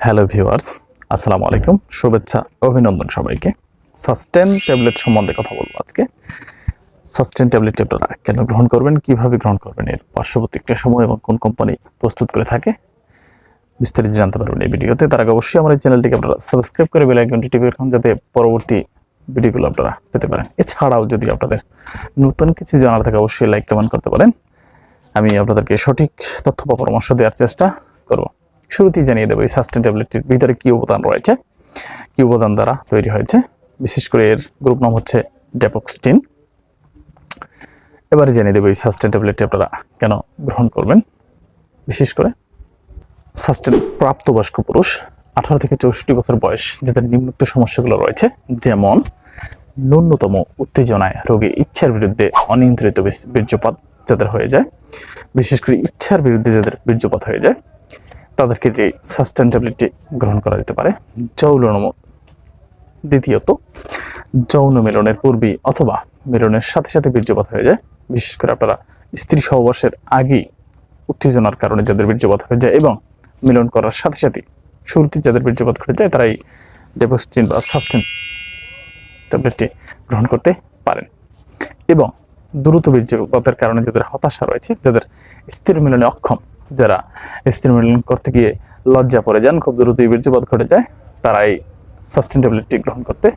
Hello viewers, আসসালামু আলাইকুম। শুভেচ্ছা, অভিনন্দন সবাইকে। সাস্টেন ট্যাবলেট সম্বন্ধে কথা বলব আজকে। সাস্টেন ট্যাবলেট আপনারা কেন গ্রহণ করবেন, কীভাবে গ্রহণ করবেন, এর পার্শ্ব প্রতিক্রিয়া সময় এবং কোন কোম্পানি প্রস্তুত করে থাকে, বিস্তারিত জানতে পারবেন এই ভিডিওতে। তার আগে অবশ্যই আমার এই চ্যানেলটিকে আপনারা সাবস্ক্রাইব করে বেল আইকনটি টিপে রাখুন, যাতে পরবর্তী ভিডিওগুলো আপনারা পেতে পারেন। এছাড়াও যদি আপনাদের নতুন কিছু জানার থাকে, অবশ্যই লাইক কমেন্ট করতে পারেন। আমি আপনাদেরকে সঠিক তথ্য বা পরামর্শ দেওয়ার চেষ্টা করব। শুরুতেই জানিয়ে দেবো এই সাস্টেন ট্যাবলেটটির ভিতরে কী উপাদান রয়েছে, কী উপাদান দ্বারা তৈরি হয়েছে। বিশেষ করে এর গ্রুপ নাম হচ্ছে ডেপক্সটিন এবারে জানিয়ে দেবো এই সাস্টেন ট্যাবলেটটি আপনারা কেন গ্রহণ করবেন। বিশেষ করে সাস্টেন প্রাপ্তবয়স্ক পুরুষ, আঠারো থেকে চৌষট্টি বছর বয়স, যাদের নিম্নোক্ত সমস্যাগুলো রয়েছে, যেমন ন্যূনতম উত্তেজনায় রোগী ইচ্ছার বিরুদ্ধে অনিয়ন্ত্রিত বীর্যপাত যাদের হয়ে যায়, বিশেষ করে ইচ্ছার বিরুদ্ধে যাদের বীর্যপাত হয়ে যায় তাদের যে সাস্টেন ট্যাবলেটটি গ্রহণ করা যেতে পারে যৌন দ্বিতীয়ত, যৌন মিলনের পূর্বে অথবা মিলনের সাথে সাথে বীর্যপাত হয়ে যায়। বিশেষ করে আপনারা স্ত্রী সহবাসের আগেই উত্তেজনার কারণে যাদের বীর্যপাত হয়ে যায় এবং মিলন করার সাথে সাথে শুরুতে যাদের বীর্যপাত ঘটে যায় তারা এই ডেপোস্টিন বা সাস্টেন ট্যাবলেটটি গ্রহণ করতে পারেন। এবং দ্রুত বীর্যপাতের কারণে যাদের হতাশা রয়েছে, যাদের স্থির মিলনে অক্ষম যারা স্থির মিলন করতে গিয়ে লজ্জা পড়ে যান, খুব দ্রুতই বীর্যপাত ঘটে যায়, তারাই এই সাস্টেন ট্যাবলেটটি গ্রহণ করতে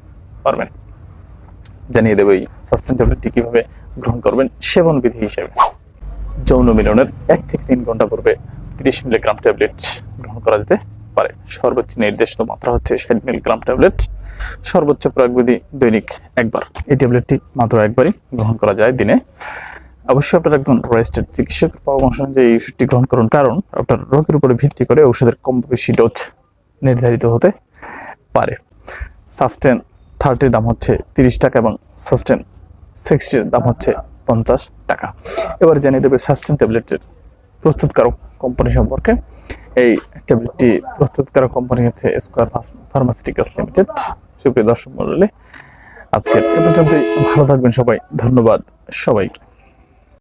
পারবেন। জানিয়ে দেবো এই সাস্টেন ট্যাবলেটটি কীভাবে গ্রহণ করবেন, সেবন বিধি হিসেবে। যৌন মিলনের এক থেকে তিন ঘণ্টা পূর্বে তিরিশ মিলিগ্রাম ট্যাবলেট গ্রহণ করা যেতে পারে। সর্বোচ্চ নির্দেশিত মাত্রা হচ্ছে ষাট মিলিগ্রাম ট্যাবলেট। সর্বোচ্চ প্রয়োগবিধি দৈনিক একবার। এই ট্যাবলেটটি মাত্র একবারই গ্রহণ করা যায় দিনে। অবশ্যই আপনার একজন রেজিস্টার্ড চিকিৎসকের পরামর্শ অনুযায়ী এই ওষুধটি গ্রহণ করুন। কারণ আপনার রোগের উপরে ভিত্তি করে ওষুধের কম বেশি ডোজ নির্ধারিত হতে পারে। সাস্টেন থার্টির দাম হচ্ছে তিরিশ টাকা এবং সাস্টেন সিক্সটির দাম হচ্ছে পঞ্চাশ টাকা। এবার জানিয়ে দেবে সাস্টেন ট্যাবলেটের প্রস্তুতকারক কোম্পানি সম্পর্কে। এই ট্যাবলেটটি প্রস্তুতকারক কোম্পানি হচ্ছে স্কোয়ার ফার্মাসিউটিক্যালস লিমিটেড সুপ্রিয় দর্শক মন্ডলী আজকের এ পর্যন্তই। ভালো থাকবেন সবাই। ধন্যবাদ সবাইকে।